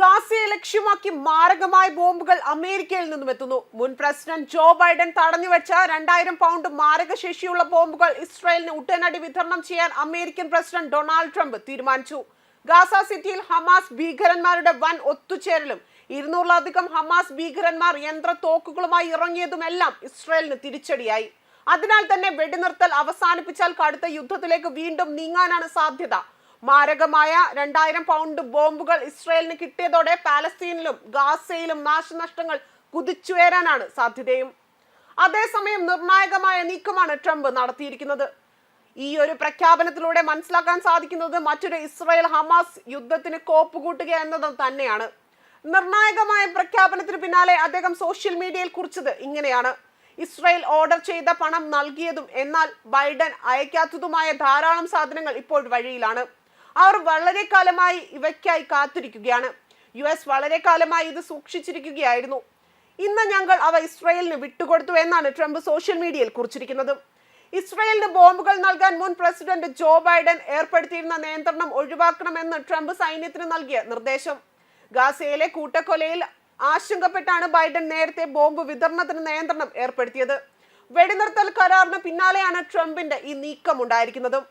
ഗാസയെ ലക്ഷ്യമാക്കി മാരകമായ ബോംബുകൾ അമേരിക്കയിൽ നിന്നും എത്തുന്നു. മുൻ പ്രസിഡന്റ് ജോ ബൈഡൻ തടഞ്ഞു വെച്ച രണ്ടായിരം പൗണ്ട് മാരകശേഷിയുള്ള ബോംബുകൾ ഇസ്രായേലിന് ഉടനടി വിതരണം ചെയ്യാൻ അമേരിക്കൻ പ്രസിഡന്റ് ഡൊണാൾഡ് ട്രംപ് തീരുമാനിച്ചു. ഗാസ സിറ്റിയിൽ ഹമാസ് ഭീകരന്മാരുടെ വൻ ഒത്തുചേരലും ഇരുന്നൂറിലധികം ഹമാസ് ഭീകരന്മാർ യന്ത്ര തോക്കുകളുമായി ഇറങ്ങിയതുമെല്ലാം ഇസ്രായേലിന് തിരിച്ചടിയായി. അതിനാൽ തന്നെ വെടിനിർത്തൽ അവസാനിപ്പിച്ചാൽ കടുത്ത യുദ്ധത്തിലേക്ക് വീണ്ടും നീങ്ങാനാണ് സാധ്യത. മാരകമായ രണ്ടായിരം പൗണ്ട് ബോംബുകൾ ഇസ്രയേലിന് കിട്ടിയതോടെ പാലസ്തീനിലും ഗാസയിലും നാശനഷ്ടങ്ങൾ കുതിച്ചുയരാനാണ് സാധ്യതയും. അതേസമയം നിർണായകമായ നീക്കമാണ് ട്രംപ് നടത്തിയിരിക്കുന്നത്. ഈ ഒരു പ്രഖ്യാപനത്തിലൂടെ മനസ്സിലാക്കാൻ സാധിക്കുന്നത് മറ്റൊരു ഇസ്രായേൽ ഹമാസ് യുദ്ധത്തിന് കോപ്പുകൂട്ടുക എന്നത് തന്നെയാണ്. നിർണായകമായ പ്രഖ്യാപനത്തിന് പിന്നാലെ അദ്ദേഹം സോഷ്യൽ മീഡിയയിൽ കുറിച്ചത് ഇങ്ങനെയാണ്. ഇസ്രായേൽ ഓർഡർ ചെയ്ത പണം നൽകിയതും എന്നാൽ ബൈഡൻ അയക്കാത്തതുമായ ധാരാളം സാധനങ്ങൾ ഇപ്പോൾ വഴിയിലാണ്. അവർ വളരെ കാലമായി ഇവയ്ക്കായി കാത്തിരിക്കുകയാണ്. യു എസ് വളരെ കാലമായി ഇത് സൂക്ഷിച്ചിരിക്കുകയായിരുന്നു. ഇന്ന് ഞങ്ങൾ അവ ഇസ്രയേലിന് വിട്ടുകൊടുത്തു എന്നാണ് ട്രംപ് സോഷ്യൽ മീഡിയയിൽ കുറിച്ചിരിക്കുന്നത്. ഇസ്രയേലിന് ബോംബുകൾ നൽകാൻ മുൻ പ്രസിഡന്റ് ജോ ബൈഡൻ ഏർപ്പെടുത്തിയിരുന്ന നിയന്ത്രണം ഒഴിവാക്കണമെന്ന് ട്രംപ് സൈന്യത്തിന് നൽകിയ നിർദ്ദേശം. ഗാസയിലെ കൂട്ടക്കൊലയിൽ ആശങ്കപ്പെട്ടാണ് ബൈഡൻ നേരത്തെ ബോംബ് വിതരണത്തിന് നിയന്ത്രണം ഏർപ്പെടുത്തിയത്. വെടിനിർത്തൽ കരാറിന് പിന്നാലെയാണ് ട്രംപിന്റെ ഈ നീക്കം ഉണ്ടായിരിക്കുന്നതും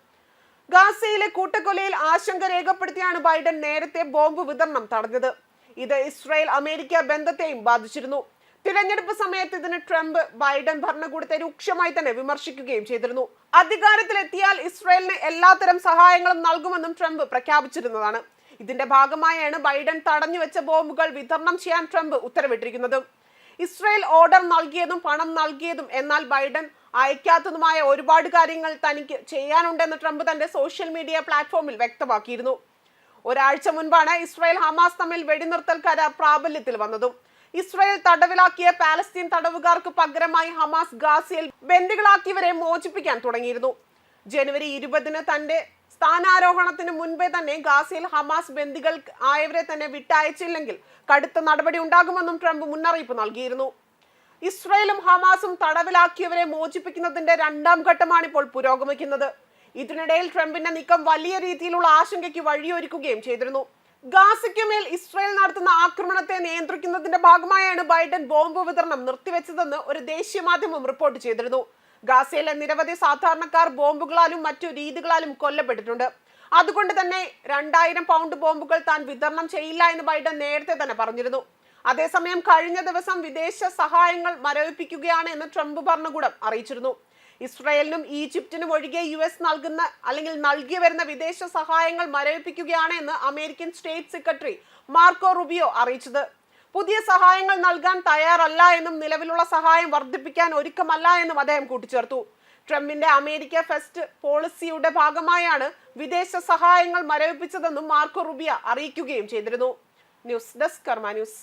ഗാസയിലെ കൂട്ടക്കൊലയിൽ ആശങ്ക രേഖപ്പെടുത്തിയാണ് ബൈഡൻ നേരത്തെ ബോംബ് വിതരണം തടഞ്ഞത്. ഇത് ഇസ്രായേൽ അമേരിക്ക ബന്ധത്തെയും ബാധിച്ചിരുന്നു. തിരഞ്ഞെടുപ്പ് സമയത്ത് ഇതിന് ട്രംപ് ബൈഡൻ ഭരണകൂടത്തെ രൂക്ഷമായി തന്നെ വിമർശിക്കുകയും ചെയ്തിരുന്നു. അധികാരത്തിലെത്തിയാൽ ഇസ്രായേലിന് എല്ലാത്തരം സഹായങ്ങളും നൽകുമെന്നും ട്രംപ് പ്രഖ്യാപിച്ചിരുന്നതാണ്. ഇതിന്റെ ഭാഗമായാണ് ബൈഡൻ തടഞ്ഞു വെച്ച ബോംബുകൾ വിതരണം ചെയ്യാൻ ട്രംപ് ഉത്തരവിട്ടിരിക്കുന്നത്. ഇസ്രായേൽ ഓർഡർ നൽകിയതും പണം നൽകിയതും എന്നാൽ ബൈഡൻ അയക്കാത്തതുമായ ഒരുപാട് കാര്യങ്ങൾ തനിക്ക് ചെയ്യാനുണ്ടെന്ന് ട്രംപ് തന്റെ സോഷ്യൽ മീഡിയ പ്ലാറ്റ്ഫോമിൽ വ്യക്തമാക്കിയിരുന്നു. ഒരാഴ്ച മുൻപാണ് ഇസ്രായേൽ ഹമാസ് തമ്മിൽ വെടിനിർത്തൽ കരാർ പ്രാബല്യത്തിൽ വന്നതും. ഇസ്രായേൽ തടവിലാക്കിയ പാലസ്തീൻ തടവുകാർക്ക് പകരമായി ഹമാസ് ഗാസയിൽ ബന്ദികളാക്കിയവരെ മോചിപ്പിക്കാൻ തുടങ്ങിയിരുന്നു. ജനുവരി ഇരുപതിന് തന്റെ സ്ഥാനാരോഹണത്തിന് മുൻപേ തന്നെ ഗാസയിൽ ഹമാസ് ബന്ദികൾ ആയവരെ തന്നെ വിട്ടയച്ചില്ലെങ്കിൽ കടുത്ത നടപടി ഉണ്ടാകുമെന്നും ട്രംപ് മുന്നറിയിപ്പ് നൽകിയിരുന്നു. ഇസ്രായേലും ഹമാസും തടവിലാക്കിയവരെ മോചിപ്പിക്കുന്നതിന്റെ രണ്ടാം ഘട്ടമാണ് ഇപ്പോൾ പുരോഗമിക്കുന്നത്. ഇതിനിടയിൽ ട്രംപിന്റെ നീക്കം വലിയ രീതിയിലുള്ള ആശങ്കയ്ക്ക് വഴിയൊരുക്കുകയും ചെയ്തിരുന്നു. ഗാസയ്ക്കുമേൽ ഇസ്രായേൽ നടത്തുന്ന ആക്രമണത്തെ നിയന്ത്രിക്കുന്നതിന്റെ ഭാഗമായാണ് ബൈഡൻ ബോംബ് വിതരണം നിർത്തിവെച്ചതെന്ന് ഒരു ദേശീയ മാധ്യമം റിപ്പോർട്ട് ചെയ്തിരുന്നു. ഗാസയിലെ നിരവധി സാധാരണക്കാർ ബോംബുകളാലും മറ്റു രീതികളാലും കൊല്ലപ്പെട്ടിട്ടുണ്ട്. അതുകൊണ്ട് തന്നെ രണ്ടായിരം പൗണ്ട് ബോംബുകൾ താൻ വിതരണം ചെയ്യില്ല എന്ന് ബൈഡൻ നേരത്തെ തന്നെ പറഞ്ഞിരുന്നു. അതേസമയം കഴിഞ്ഞ ദിവസം വിദേശ സഹായങ്ങൾ മരവിപ്പിക്കുകയാണ് എന്ന് ട്രംപ് ഭരണകൂടം അറിയിച്ചിരുന്നു. ഇസ്രായേലിനും ഈജിപ്തിനും ഒഴികെ യു എസ് നൽകുന്ന അല്ലെങ്കിൽ നൽകി വരുന്ന വിദേശ സഹായങ്ങൾ മരവിപ്പിക്കുകയാണ് എന്ന് American state secretary Marco Rubio അറിയിച്ചത്. പുതിയ സഹായങ്ങൾ നൽകാൻ തയ്യാറല്ല എന്നും നിലവിലുള്ള സഹായം വർദ്ധിപ്പിക്കാൻ ഒരുക്കമല്ല എന്നും അദ്ദേഹം കൂട്ടിച്ചേർത്തു. ട്രംപിന്റെ അമേരിക്ക ഫസ്റ്റ് പോളിസിയുടെ ഭാഗമായാണ് വിദേശ സഹായങ്ങൾ മരവിപ്പിച്ചതെന്നും മാർക്കോ റുബിയ അറിയിക്കുകയും ചെയ്തിരുന്നു. News desk Karma news.